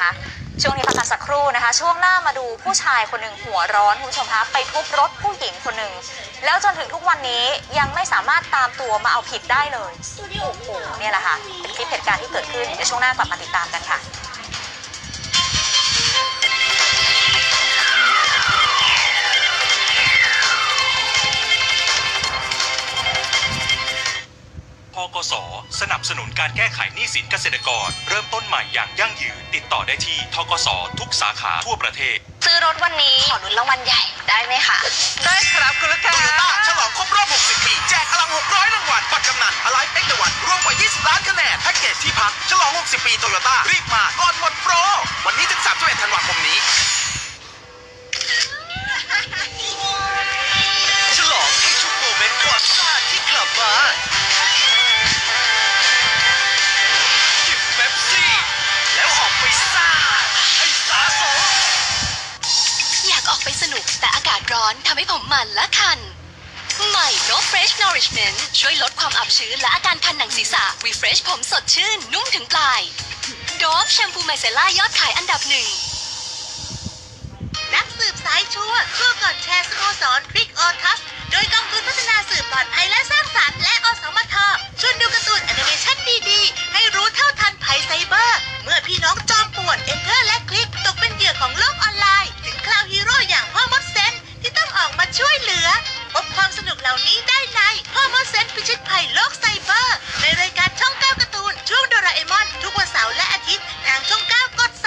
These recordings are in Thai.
นะคะ ช่วงนี้พักกันสักครู่นะคะ ช่วงหน้ามาดูผู้ชายคนหนึ่งหัวร้อนคุณผู้ชมคะไปทุบรถผู้หญิงคนหนึ่งแล้วจนถึงทุกวันนี้ยังไม่สามารถตามตัวมาเอาผิดได้เลยโอ้โหเนี่ยแหละค่ะเป็นคลิปเหตุการณ์ที่เกิดขึ้นเดี๋ยวช่วงหน้ากลับมาติดตามกันค่ะ กส สนับสนุนการแก้ไขหนี้สินเกษตรกร เริ่มต้นใหม่อย่างยั่งยืน ติดต่อได้ที่ทกส ทุกสาขาทั่วประเทศ ซื้อรถวันนี้ ขอลุ้นรางวัลใหญ่ได้ไหมคะ ได้ครับคุณลูกค้าโตโยต้าฉลองครบรอบ 60 ปี แจกอลัง 600 รางวัลบัตรกำนันอะไรเอ็กเดวันรวมกว่า 20 ล้านคะแนน แพ็กเกจที่พัก ฉลอง 60 ปีโตโยต้ารีบมาก่อนหมดโปร วันนี้ถึง 31 ธันวาคมนี้ ให้ผมมันและคัน ใหม่ No Fresh Nourishment ช่วยลดความอับชื้นและอาการคันหนังศีรษะ Refresh ผมสดชื่น นุ่มถึงปลาย โดฟแชมพูไมเซล่ายอดขายอันดับหนึ่ง นักสืบสายชั่วชั่วก่อนแชร์สโมสรคลิกออทัส ล่านี้ได้ในพ่อมดเซนพิชิตภัยโลกไซเบอร์ ในรายการช่อง 9 การ์ตูน ช่วงโดราเอมอน ทุกวันเสาร์และอาทิตย์ทางช่อง 9 กด 30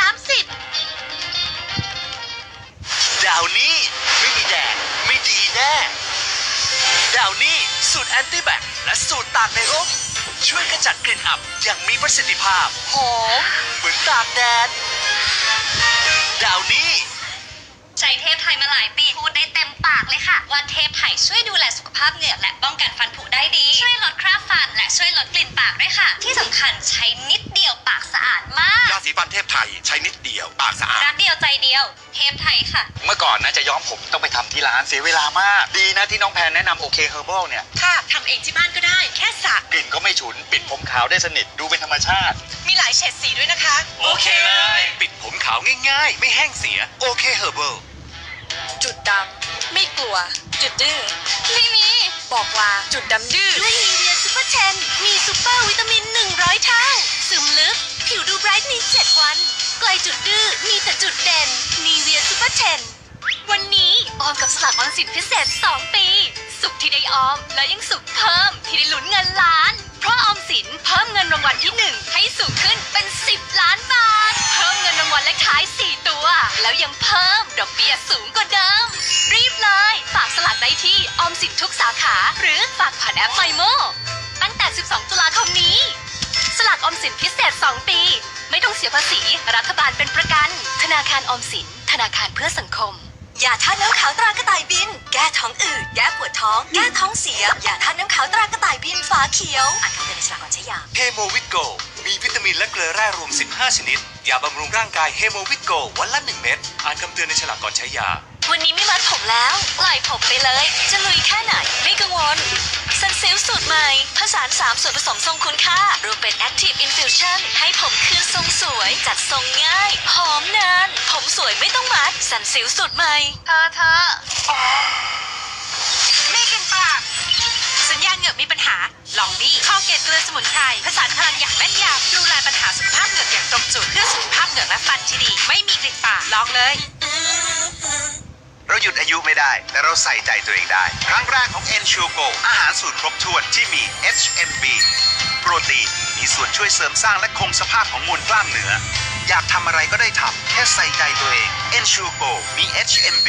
ดาวนี่ไม่มีแดดไม่ดีแน่ ดาวนี่สูตรแอนตี้แบคและสูตรตากในร่มช่วยกระจัดกลิ่นอับอย่างมีประสิทธิภาพ หอม เหมือนตากแดด ดาวนี่ใช้เทพไทยมาหลายปี พูดได้เต็มปากเลยค่ะ ว่าเทพไทยช่วยดูแลสุขภาพเหงือกและป้องกันฟันผุได้ดี ช่วยลดคราบฟัน และช่วยลดกลิ่นปากด้วยค่ะ ที่สำคัญใช้นิดเดียวปากสะอาดมาก ยาสีฟันเทพไทยใช้นิดเดียวปากสะอาดรักเดียวใจเดียว เทพไทยค่ะ เมื่อก่อนนะจะย้อมผมต้องไปทำที่ร้านเสียเวลามาก ดีนะที่น้องแพนแนะนำโอเคเฮอร์บลเนี่ยค่ะทำเองที่บ้านก็ได้แค่สระกลิ่นก็ไม่ฉุนปิดผมขาวได้สนิทดูเป็นธรรมชาติ มีหลายเฉดสีด้วยนะคะ โอเคเลย ปิดผมขาวง่าย ๆ ไม่แห้งเสียโอเคเฮอร์เบิลจุดดำ ไม่กลัว จุดดื้อ ไม่มี บอกว่าจุดดำดื้อ ด้วยนีเวียซูเปอร์เทน มีซูเปอร์วิตามิน 100 เท่า ซึมลึก ผิวดูไบรท์ใน7วัน ไกลจุดดื้อ มีแต่จุดเด่น นีเวียซูเปอร์เทน วันนี้ออมกับสลากออมสินพิเศษ 2 ปี สุขที่ได้ออม และยังสุขเพิ่มที่ได้ลุ้นเงินล้าน เพราะออมสินเพิ่มเงินรางวัลที่ 1 ให้สูงขึ้นเป็น 10 ล้านบาท เพิ่มเงินรางวัลเลขท้าย 4 ตัว แล้วยังเพิ่ม ดอกเบี้ยสูงกว่าเดิม รีบเลย ฝากสลากได้ที่ออมสินทุกสาขา หรือฝากผ่านแอปไมโมตั้งแต่ 12 ตุลาคมนี้ สลากออมสินพิเศษ 2 ปี ไม่ต้องเสียภาษี รัฐบาลเป็นประกัน ธนาคารออมสิน ธนาคารเพื่อสังคมยาท่าตุน้ำขาวตรากระต่ายบิน แก้ท้องอืด แก้ปวดท้อง แก้ท้องเสียยาท่าตุน้ำขาวตรากระต่ายบินฝาเขียว อ่านคำเตือนในฉลากก่อนใช้ยาเฮโมวิตโก มีวิตามินและเกลือแร่รวม 15 ชนิด ยาบำรุงร่างกายเฮโมวิตโกวันละ 1 เม็ด อ่านคำเตือนในฉลากก่อนใช้ยา วันนี้ไม่มัดผมแล้ว ปล่อยผมไปเลย จะลุยแค่ไหน ไม่กังวลซันซิลสูตรใหม่ ผสาน 3 ส่วนผสมทรงคุณค่ารวมเป็น Active Infusion ให้ผมคืนทรงสวย จัดทรงง่าย หอมนาน ผมสวยไม่ต้องมัดซันซิลสูตรใหม่ เธอเธอไม่กินปาก สัญญาณเหงือกมีปัญหา ลองนี่ข้อเกตเกลือสมุนไพรผสาน เหงือกและฟันที่ดี ไม่มีกลิ่นปากลองเลย เราหยุดอายุไม่ได้ แต่เราใส่ใจตัวเองได้ ครั้งแรกของ n s u g o อาหารสูตรครบถ้วนที่มี HMB โปรตีนมีส่วนช่วยเสริมสร้างและคงสภาพของมวลกล้ามเนื้อ อยากทำอะไรก็ได้ทำแค่ใส่ใจตัวเอง n s u g o มี HMB